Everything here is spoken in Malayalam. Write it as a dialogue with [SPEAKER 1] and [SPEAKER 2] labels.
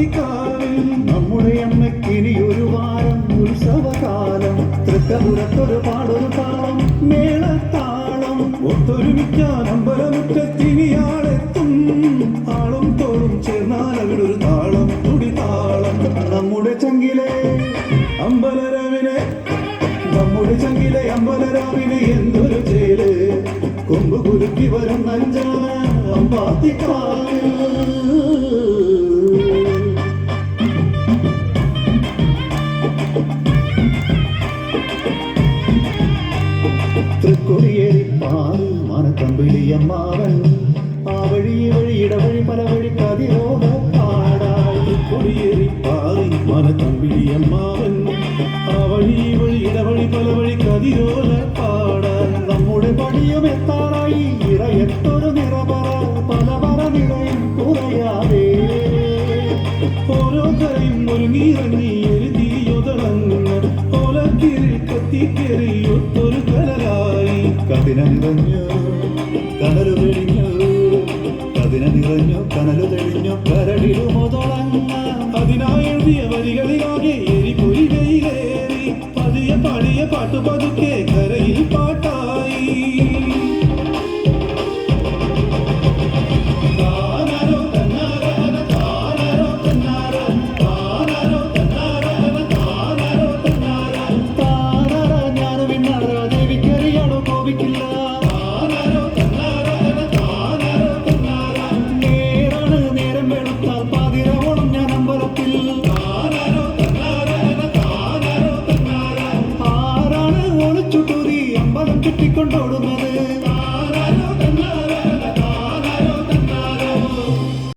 [SPEAKER 1] അമ്പാത്തിക്കാവിൽ നമ്മുടെ അമ്മക്കിനി ഒരു വാരം ഉത്സവകാലം. തൃക്കപുരത്തൊരു പാടൊരു താളം മേളത്താളം. ഒത്തൊരുമിക്കാൻ അമ്പലമുറ്റത്തിനിയാളെത്തും. ആളും തോളും ചേർന്നാൽ അവിടൊരു താളം തുടി താളം നമ്മുടെ ചങ്കിലെ അമ്പലരവിനെ നമ്മുടെ ചങ്കിലെ അമ്പലരാവിനെ എന്തൊരു ചേൽ. കൊമ്പ് കുരുക്കി വരും നഞ്ചാന അമ്പാത്തിക്കാവിൽ തൃക്കൊടിയേറി പാൽ മനത്തമ്പിളിയമ്മാവൻ ആ വഴി ഈ വഴി ഇടവഴി പല വഴി കതിരോട പാടായി തൃക്കൊടിയേറി പാറി മനത്തമ്പിളിയമ്മാവൻ ആ വഴി ഈ വഴി ഇടവഴി പല വഴി കതിരോല പാടാൻ നമ്മുടെ പണിയും എത്താറായി ഇറയത്തൊരു നിറപറ പല പല നിറയും കുറയാതെ ഓരോ കരയും ഒരുങ്ങിയിറങ്ങി നിറഞ്ഞു കനലു തെളിഞ്ഞു കതിന നിറഞ്ഞു കനലു തെളിഞ്ഞു എഴുതിയ വരികളിലാകെ എരി പൊരികയിലേറി പതിയെ പാടിയ പാട്ടു പതുക്കെ കരയിൽ പാട്ടായി